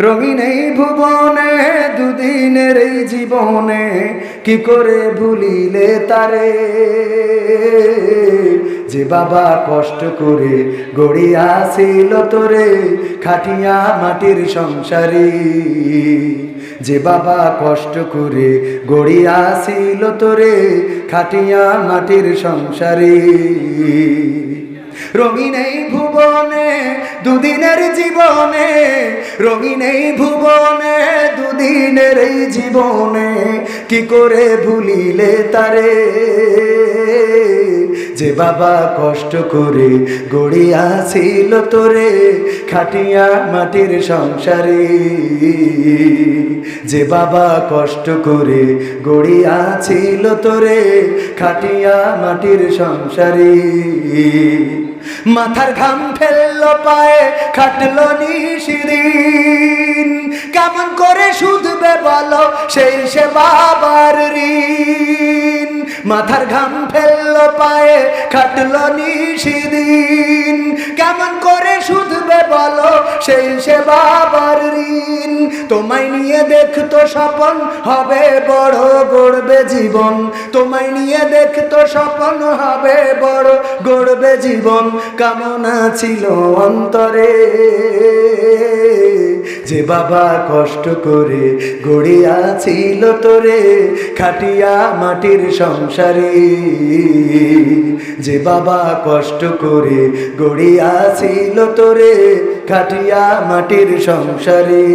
রঙিন এই ভুবনে দুদিনের এই জীবনে কি করে ভুলিলে তারে? যে বাবা কষ্ট করে গড়িয়াছিল তোরে, খাটিয়া মাটির সংসারে। যে বাবা কষ্ট করে গড়িয়াছিল তোরে, খাটিয়া মাটির সংসারে। রঙিন এই ভুবনে, দুদিনের জীবনে, রঙিন এই ভুবনে, দুদিনের এই জীবনে, কি করে ভুলিলে তারে? যে বাবা কষ্ট করে গড়িয়াছিল তোরে, খাটিয়া মাটির সংসারে। যে বাবা কষ্ট করে গড়িয়াছিল তোরে, খাটিয়া মাটির সংসারে। মাথার ঘাম ফেলল, পায়ে খাটলো নিশিদিন। কেমন করে শুধবে বলো সেই সে বাবার ঋণ। মাথার ঘাম ফেলল, পায়ে খাটলো নিশিদিন। কেমন করে শুধবে বলো সেই সে বাবার ঋণ। তোমায় নিয়ে দেখতো স্বপন, হবে বড় গড়বে জীবন। তোমায় নিয়ে দেখতো স্বপন, হবে বড় গড়বে জীবন। কামনা ছিল অন্তরে। যে বাবা কষ্ট করে গড়িয়াছিল তোরে, খাটিয়া মাটির সংসারে। যে বাবা কষ্ট করে গড়িয়াছিল তোরে, খাটিয়া মাটির সংসারে।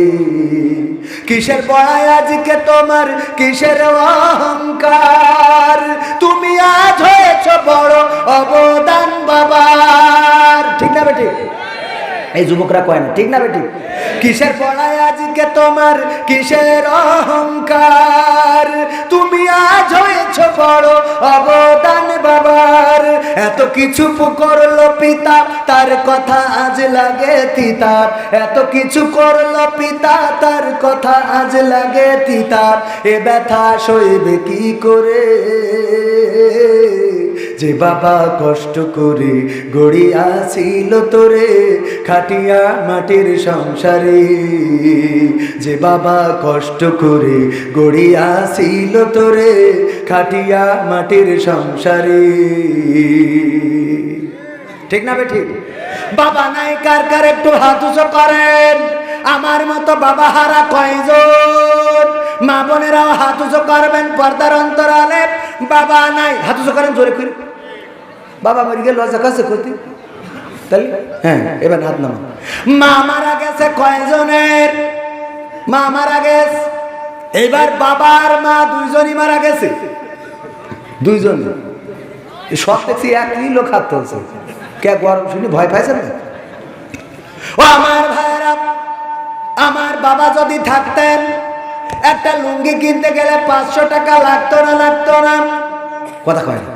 কিসের পড়ায় আজকে তোমার, কিসের অহংকার? তুমি আজ হয়েছ বড় অবদান বাবার। ঠিক না বেটি? এই যুবকরা কয় না, ঠিক না বেটি? কিসের পড়ায় আজকে তোমার কিসের অহংকার? তুমি আজ হয়েছ বড় অবদান বাবার। এত কিছু করল পিতা তার কথা আজ লাগে তিতার। এত কিছু করল পিতা তার কথা আজ লাগে তিতার। এ ব্যথা সইবে কি করে? যে বাবা কষ্ট করে গড়িয়াছিল তোরে, খাটিয়া মাটির সংসারে। যে বাবা কষ্ট করে গড়িয়াছিল তোরে, খাটিয়া মাটির সংসারে। ঠিক না বে ঠিক? বাবা নাই কার কার একটু হাত করেন। আমার মতো বাবা হারা কয়জন? মা বোনেরাও হাত করবেন পর্দার অন্তরালে। বাবা নাই, হাত উঁচু করেন, জোরে করে বাবা মরে গেল কাছে করতে তাহলে? হ্যাঁ এবার হাত নামা মা মারা গেছে কয়জনের? মা মারা গেছে। এবার বাবার মা দুইজনই মারা গেছে। দুইজন। সব দেখছি একই লোক হাত তুলছে। কে গরম শুনি ভয় পাইছে না? ও আমার ভাইয়েরা, আমার বাবা যদি থাকতেন, একটা লুঙ্গি কিনতে গেলে পাঁচশো টাকা লাগতো না লাগতো না? কথা কয়